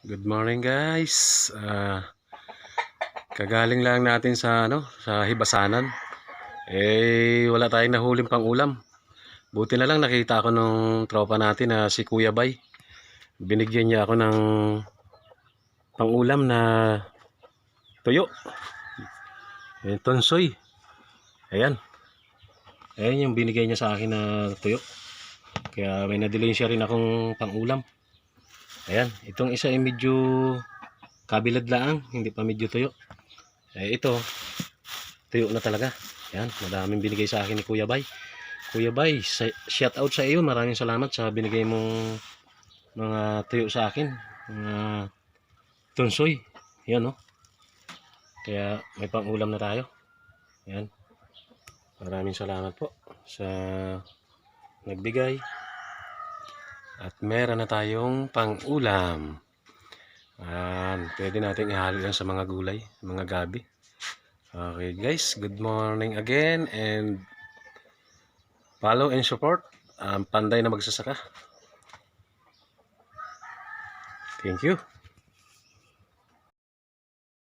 Good morning guys. Ah, kagaling lang natin sa ano, sa Hibasanan. Eh wala tayong nahuling pang-ulam. Buti na lang nakita ko nung tropa natin na si Kuya Bay. Binigyan niya ako ng pang-ulam na tuyo. Yung tonsoy. Ayan. Ayan yung binigay niya sa akin na tuyo. Kaya may siya rin akong pang-ulam. Ayan, itong isa ay medyo kabilad laang, hindi pa medyo tuyo. Eh ito, tuyo na talaga. Ayan, madaming binigay sa akin ni Kuya Bay. Kuya Bay, shout out sa iyo. Maraming salamat sa binigay mong mga tuyo sa akin. Mga tunsoy. Yan, no? Kaya may pang-ulam na tayo. Ayan. Maraming salamat po sa nagbigay. At meron na tayong pang-ulam. Ayan, pwede natin ihalo yan sa mga gulay, mga gabi. Okay guys, good morning again and follow and support ang panday na magsasaka. Thank you.